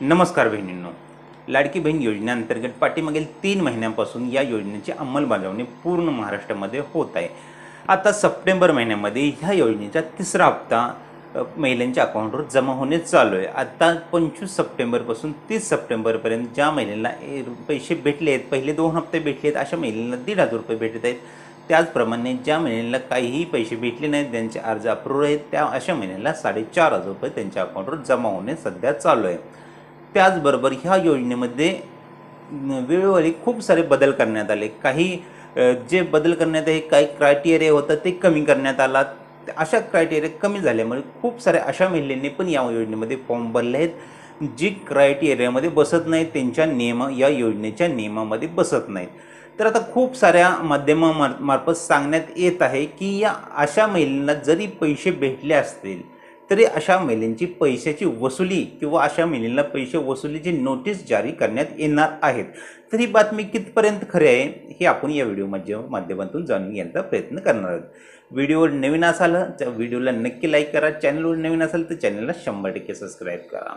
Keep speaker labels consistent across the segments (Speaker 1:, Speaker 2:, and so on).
Speaker 1: नमस्कार बहिणींनो. लाडकी बहीण योजनेअंतर्गत पाठीमागील तीन महिन्यांपासून या योजनेची अंमलबजावणी पूर्ण महाराष्ट्रामध्ये होत आहे. आता सप्टेंबर महिन्यामध्ये ह्या योजनेचा तिसरा हप्ता महिलांच्या अकाउंटवर जमा होणे चालू आहे. आता पंचवीस सप्टेंबरपासून तीस सप्टेंबरपर्यंत ज्या महिलांना पैसे भेटले आहेत पहिले दोन हप्ते भेटले आहेत अशा महिलांना दीड हजार रुपये भेटत आहेत. त्याचप्रमाणे ज्या महिलांना काहीही पैसे भेटले नाहीत त्यांचे अर्ज अप्रूव्ह आहेत त्या अशा महिलांना साडेचार हजार रुपये त्यांच्या अकाउंटवर जमा होणे सध्या चालू आहे. त्याचबरोबर ह्या योजनेमध्ये वेळोवेळी खूप सारे बदल करण्यात आले. काही जे बदल करण्यात आले काही क्रायटेरिया होतं ते कमी करण्यात आला. अशा क्रायटेरिया कमी झाल्यामुळे खूप साऱ्या अशा महिलांनी पण या योजनेमध्ये फॉर्म भरले आहेत जी क्रायटेरियामध्ये बसत नाहीत त्यांच्या नियम या योजनेच्या नियमामध्ये बसत नाहीत. तर आता खूप साऱ्या माध्यमामार्फत मार्फत सांगण्यात येत आहे की या अशा महिलांना जरी पैसे भेटले असतील तरी अशा महिलेंची पैशाची वसुली किंवा अशा महिलेला पैसे वसुलीची नोटीस जारी करण्यात येणार आहेत. तर ही बातमी कितपर्यंत खरी आहे हे आपण या व्हिडिओ माध्यम माध्यमातून जाणून घेण्याचा प्रयत्न करणार आहोत. व्हिडिओवर नवीन असाल तर व्हिडिओला नक्की लाईक करा. चॅनलवर नवीन असाल तर चॅनलला शंभर टक्के सबस्क्राईब करा.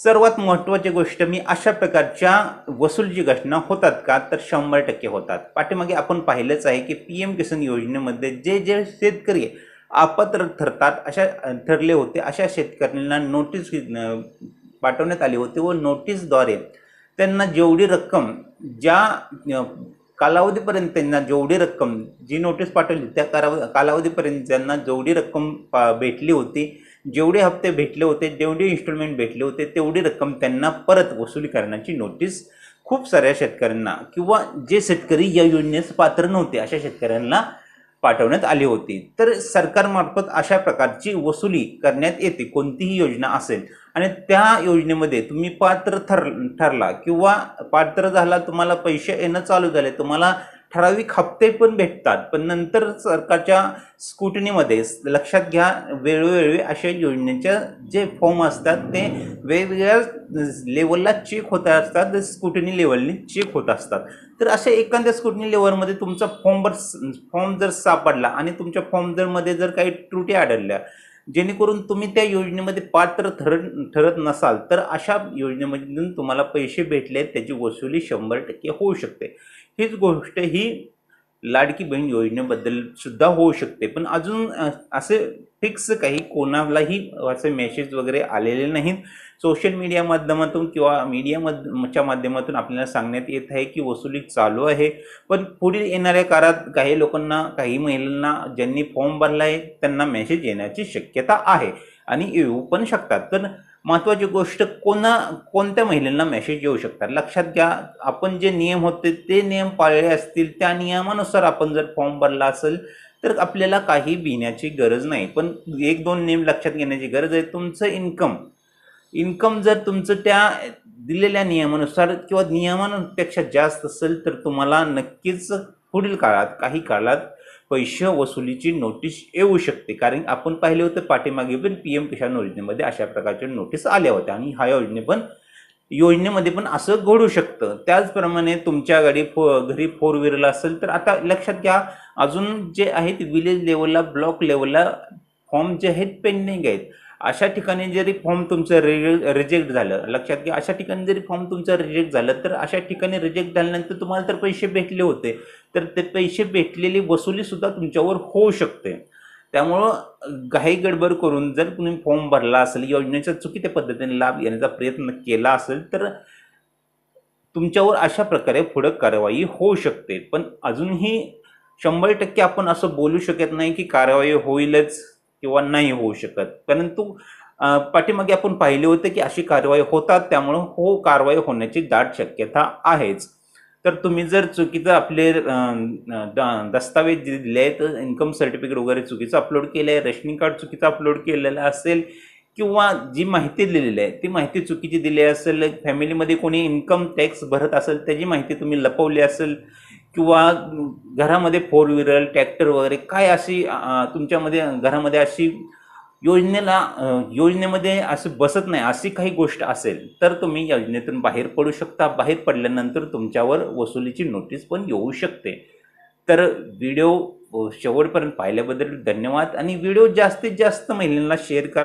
Speaker 1: सर्वात महत्त्वाची गोष्ट मी अशा प्रकारच्या वसुलीची घटना होतात का? तर शंभर टक्के होतात. पाठीमागे आपण पाहिलंच आहे की पी एम किसान योजनेमध्ये जे जे शेतकरी अपात्र ठरतात अशा ठरले होते अशा शेतकऱ्यांना नोटीस पाठवण्यात आली होती व नोटीसद्वारे त्यांना जेवढी रक्कम ज्या कालावधीपर्यंत त्यांना जेवढी रक्कम जी नोटीस पाठवली त्या कालाव कालावधीपर्यंत त्यांना जेवढी रक्कम पा भेटली होती जेवढे हप्ते भेटले होते जेवढे इन्स्टॉलमेंट भेटले होते तेवढी रक्कम त्यांना परत वसुली करण्याची नोटीस खूप साऱ्या शेतकऱ्यांना किंवा जे शेतकरी या योजनेस पात्र नव्हते अशा शेतकऱ्यांना पाठवण्यात आली होती. तर सरकारमार्फत अशा प्रकारची वसुली करण्यात येते कोणतीही योजना असेल. आणि त्या योजनेमध्ये तुम्ही पात्र ठर ठरला किंवा पात्र झाला तुम्हाला पैसे येणं चालू झाले तुम्हाला ठराविक हप्ते पण भेटतात पण नंतर सरकारच्या स्कुटनीमध्ये लक्षात घ्या वेळोवेळी अशा योजनेच्या जे फॉर्म असतात ते वेगवेगळ्या लेवलला चेक होत असतात स्कुटनी लेवलने चेक होत असतात. तर अशा एखाद्या स्कुटनी लेवलमध्ये तुमचा फॉर्मवर फॉर्म जर सापडला आणि तुमच्या फॉर्म जर मध्ये जर काही त्रुटी आढळल्या जेणेकरून तुम्ही त्या योजनेमध्ये पात्र ठर ठरत नसाल तर अशा योजनेमधून तुम्हाला पैसे भेटले त्याची वसुली शंभर टक्के होऊ शकते. हीच गोष्ट ही लाडकी बहीण योजनेबद्दल सुद्धा होऊ शकते. पण अजून असे फिक्स काही कोणालाही असे मेसेज वगैरे आलेले नाहीत. सोशल मीडिया माध्यमातून किंवा मीडियामधच्या माध्यमातून आपल्याला सांगण्यात येत आहे की वसुली चालू आहे. पण पुढील येणाऱ्या काळात काही लोकांना काही महिलांना ज्यांनी फॉर्म भरला आहे त्यांना मेसेज येण्याची शक्यता आहे. आणि येऊ पण शकतात. तर महत्त्वाची गोष्ट कोणा कोणत्या महिलांना मेसेज येऊ शकतात? लक्षात घ्या आपण जे नियम होते ते नियम पाळले असतील त्या नियमानुसार आपण जर फॉर्म भरला असेल तर आपल्याला काही भिण्याची गरज नाही. पण एक दोन नियम लक्षात घेण्याची गरज आहे. तुमचं इन्कम इन्कम जर तुमचं त्या दिलेल्या नियमानुसार किंवा नियमांपेक्षा जास्त असेल तर तुम्हाला नक्कीच पुढील काळात काही काळात पैसे वसुलीची नोटीस येऊ शकते. कारण आपण पाहिले होतं पाठीमागे पण पी एम किसान योजनेमध्ये अशा प्रकारच्या नोटीस आल्या होत्या. आणि ह्या योजने पण योजनेमध्ये पण असं घडू शकतं. त्याचप्रमाणे तुमच्या गाडी फो घरी फोर व्हीलरला असेल तर आता लक्षात घ्या अजून जे आहेत विलेज लेवलला ब्लॉक लेवलला फॉर्म जे आहेत पेंडिंग आहेत. अशा ठिकाणी जरी फॉर्म तुमचं रि रिजेक्ट झालं लक्षात घ्या अशा ठिकाणी जरी फॉर्म तुमचं रिजेक्ट झालं तर अशा ठिकाणी रिजेक्ट झाल्यानंतर तुम्हाला तर पैसे भेटले होते. तर ते पैसे भेटलेली वसुलीसुद्धा तुमच्यावर होऊ शकते. त्यामुळं घाई गडबड करून जर तुम्ही फॉर्म भरला असेल योजनेच्या चुकीच्या पद्धतीने लाभ घेण्याचा प्रयत्न केला असेल तर तुमच्यावर अशा प्रकारे पुढं कारवाई होऊ शकते. पण अजूनही शंभर टक्के आपण असं बोलू शकत नाही की कारवाई होईलच. किंवा नाही होऊ शकत. परंतु पाठीमागे आपण पाहिले होते की अशी कारवाई होतात त्यामुळं हो कारवाई होण्याची दाट शक्यता आहेच. तर तुम्ही जर चुकीचं आपले दस्तावेज दिले आहेत इन्कम सर्टिफिकेट वगैरे चुकीचं अपलोड केलं आहे रेशनिंग कार्ड चुकीचं अपलोड केलेलं असेल किंवा जी माहिती दिलेली आहे ती माहिती चुकीची दिली असेल फॅमिलीमध्ये कोणी इन्कम टॅक्स भरत असेल त्याची माहिती तुम्ही लपवली असेल किंवा घरामध्ये फोर व्हीलर ट्रॅक्टर वगैरे काय अशी तुमच्यामध्ये घरामध्ये अशी योजनेला योजनेमध्ये असं बसत नाही अशी काही गोष्ट असेल तर तुम्ही योजनेतून बाहेर पडू शकता. बाहेर पडल्यानंतर तुमच्यावर वसुलीची नोटीस पण येऊ शकते. तर व्हिडिओ शेवटपर्यंत पाहिल्याबद्दल धन्यवाद. आणि व्हिडिओ जास्तीत जास्त महिलांना शेअर करा.